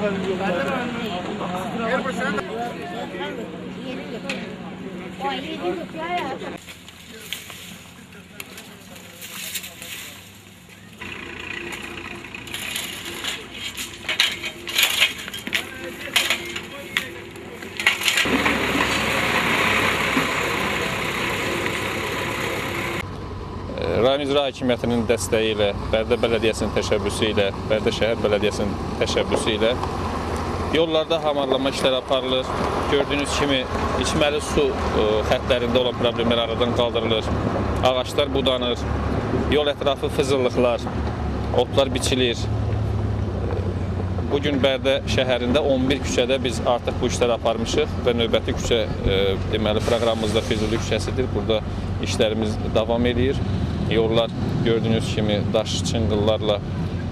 Her başına da... O aileyi bir ya. Rayon İcra Hakimiyyətinin dəstəyi ilə, Bərdə Bələdiyyəsinin təşəbbüsü ilə, Bərdə Şəhər Bələdiyyəsinin təşəbbüsü ilə yollarda hamarlama işləri aparılır. Gördüyünüz kimi içməli su e, xəttlərində olan problemlər aradan qaldırılır. Ağaclar budanır. Yol ətrafı fızıllıqlar, otlar biçilir. Bu gün Bərdə şəhərində 11 küçədə biz artıq bu işləri aparmışıq və növbəti küçə e, deməli proqramımızda Füzuli küçəsidir. Burada işlərimiz davam eləyir. Yollar gördüyünüz kimi daş çınqıllarla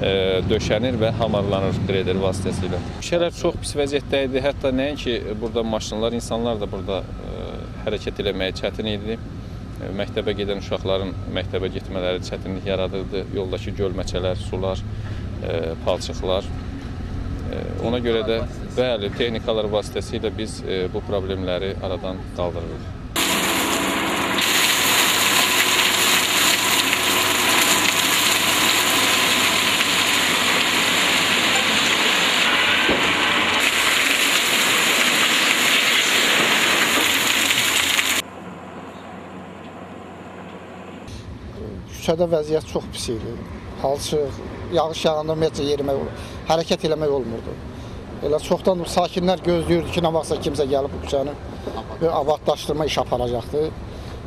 e, döşənir və hamarlanır qreder vasitəsilə. Küçələr çox pis vəziyyətdə idi. Hətta nəinki burada maşınlar, insanlar da burada e, hərəkət etməyə çətin idi. E, Məktəbə gedən uşaqların məktəbə getmələri çətinlik yaradırdı. Yoldakı gölməçələr, sular, palçıqlar. Ona görə də bəli, texnikalar vasitəsilə biz bu problemləri aradan qaldırırıq. Küçədə vəziyyət çox pis idi. Palçıq, yağış yağanda ümumiyyətlə yerimək. Hərəkət eləmək olmurdu. Elə çoxdan sakinlər gözləyirdi ki, nə vaxtsa kimsə gəlib bu küçəni bir abadlaşdırma iş aparacaqdı.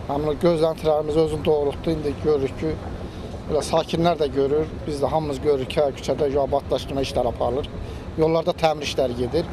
Həmin gözləntilərimiz özünü doğrultdu. İndi görürük ki, elə sakinlər də görür, biz də hamımız görürük ki, küçədə abadlaşdırma işləri aparılır. Yollarda təmir işləri gedir.